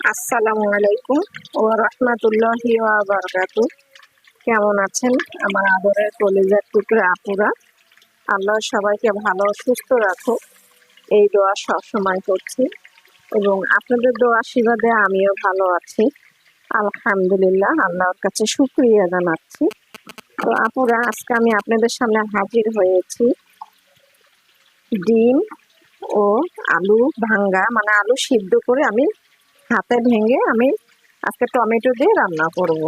আসসালামু আলাইকুম ও রহমতুল্লাহি বারকাতু। কেমন আছেন? আমার আদরের কলেজের টুকরে আপুরা। আল্লাহ সবাইকে ভালো সুস্থ রাখুক। এই দোয়া সবসময় করছি এবং আপনাদের দোয়া আশীর্বাদে আমিও ভালো আছি। আলহামদুলিল্লাহ, আল্লাহর কাছে শুক্রিয়া জানাচ্ছি। তো আপুরা, আজকে আমি আপনাদের সামনে হাজির হয়েছি। ডিম ও আলু ভাঙ্গা মানে আলু সিদ্ধ করে আমি হাতে ভেঙে আমি আজকে টমেটো দিয়ে রান্না করব।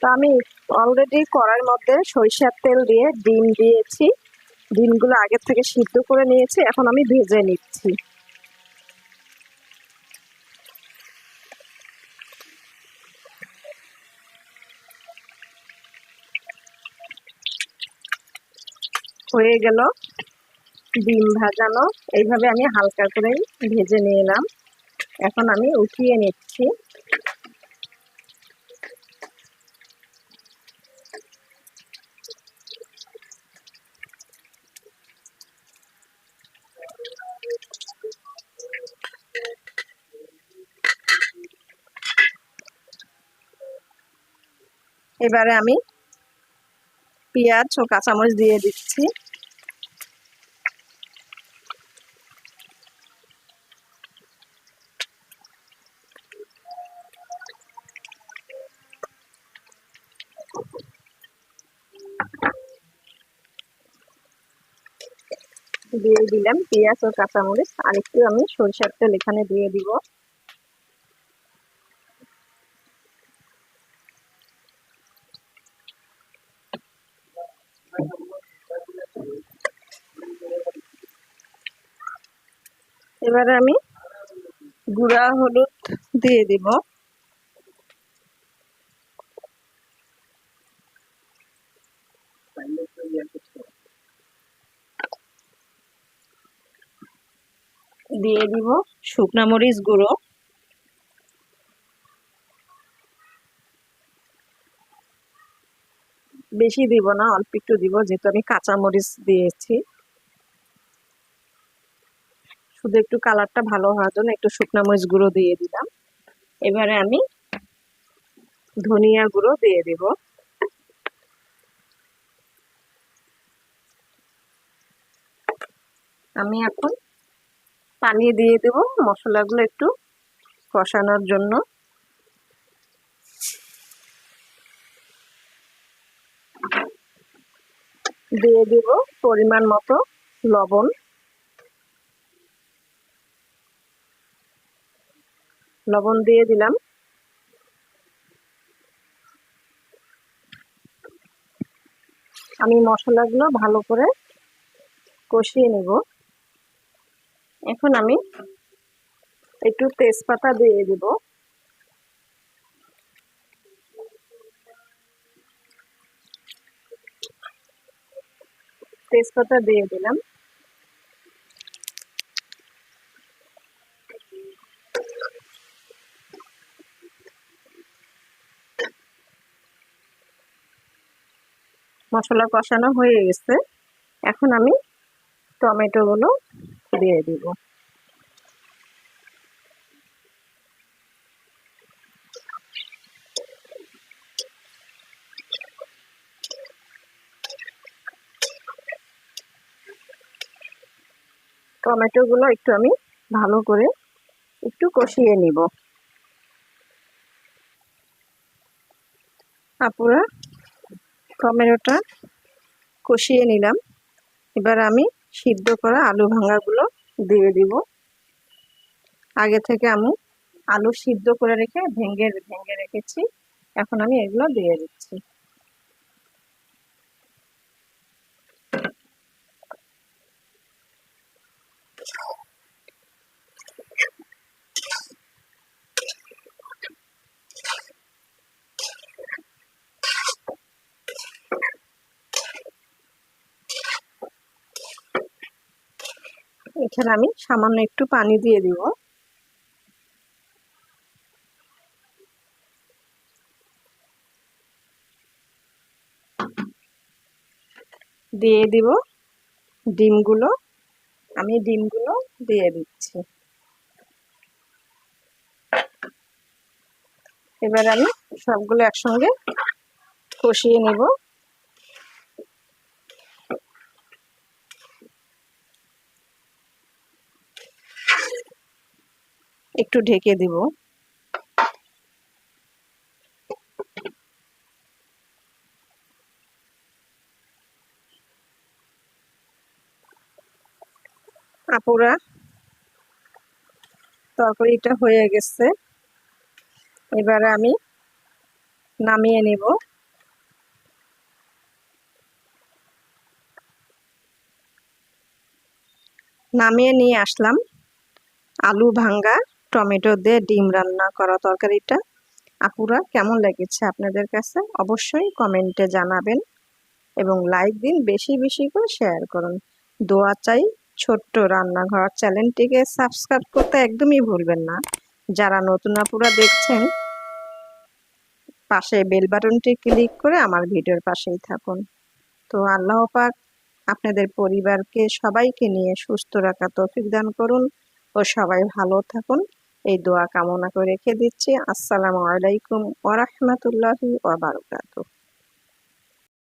তো আমি অলরেডি কড়াইয়ের মধ্যে সরিষার তেল দিয়ে ডিম দিয়েছি। ডিমগুলো আগে থেকে সিদ্ধ করে নিয়েছি, এখন আমি ভেজে নিচ্ছি। হয়ে গেল ডিম ভাজানো। এইভাবে আমি হালকা করে ভেজে নিয়ে নিলাম এখন আমি উঠিয়ে নিচ্ছি। এবারে আমি পেঁয়াজ ও কাঁচামরিচ দিয়ে দিচ্ছি। দিয়ে দিলাম পেঁয়াজ ও কাঁচামরিচ। আর একটু আমি সরিষার তেল এখানে দিয়ে দিব। এবারে আমি গুঁড়া, হলুদ দিয়ে দিব। দিয়ে দিব শুকনা মরিচ গুঁড়ো। বেশি দিব না, অল্প একটু দিব, যেহেতু আমি কাঁচা মরিচ দিয়েছি। শুধু একটু কালারটা ভালো হওয়ার জন্য একটু শুকনা মরিচ গুঁড়ো দিয়ে দিলাম। এবারে আমি ধনিয়া গুঁড়ো দিয়ে দিব। আমি এখন পানি দিয়ে দেব মশলাগুলো একটু কষানোর জন্য। দিয়ে দেব পরিমাণ মতো লবণ। লবণ দিয়ে দিলাম। আমি মশলাগুলো ভালো করে কষিয়ে নেব। এখন আমি একটু তেজপাতা দিয়ে দিব। তেজপাতা দিয়ে দিলাম। মশলা কষানো হয়ে গেছে। এখন আমি টমেটোগুলো দিয়ে দিব টমেটোগুলো একটু আমি ভালো করে একটু কষিয়ে নিব। আপুরা, টমেটোটা কষিয়ে নিলাম। এবার আমি সিদ্ধ করা আলু ভাঙাগুলো দিয়ে দিব। আগে থেকে আমি আলু সিদ্ধ করে রেখে ভেঙে ভেঙে রেখেছি। এখন আমি এগুলো দিয়ে দিচ্ছি। এখানে আমি সামান্য একটু পানি দিয়ে দিব। দিয়ে দিব ডিমগুলো। আমি ডিমগুলো দিয়ে দিচ্ছি। এবার আমি সবগুলো একসঙ্গে কষিয়ে নেব। একটু ঢেকে দিব। আপুরা, তরকারিটা হয়ে গেছে। এবারে আমি নামিয়ে নেব। নামিয়ে নিয়ে আসলাম আলু ভাঙ্গা। টমেটো দিয়ে ডিম রান্না করা তরকারিটা। আপুরা, কেমন লেগেছে আপনাদের কাছে? অবশ্যই কমেন্টে জানাবেন এবং লাইক দিন বেশি বেশি করে শেয়ার করুন। দোয়া চাই ছোট্ট রান্নাঘর চ্যানেলটিকে সাবস্ক্রাইব করতে একদমই ভুলবেন না। যারা নতুন আপুরা দেখছেন, পাশে বেল বাটনটি ক্লিক করে আমার ভিডিওর পাশেই থাকুন। তো আল্লাহ পাক আপনাদের পরিবারকে সবাইকে নিয়ে সুস্থ রাখা তৌফিক দান করুন ও সবাই ভালো থাকুন। এই দোয়া কামনা করে রেখে দিচ্ছি। আসসালামু আলাইকুম ওরহমতুল্লাহি ওবরাকাতুহ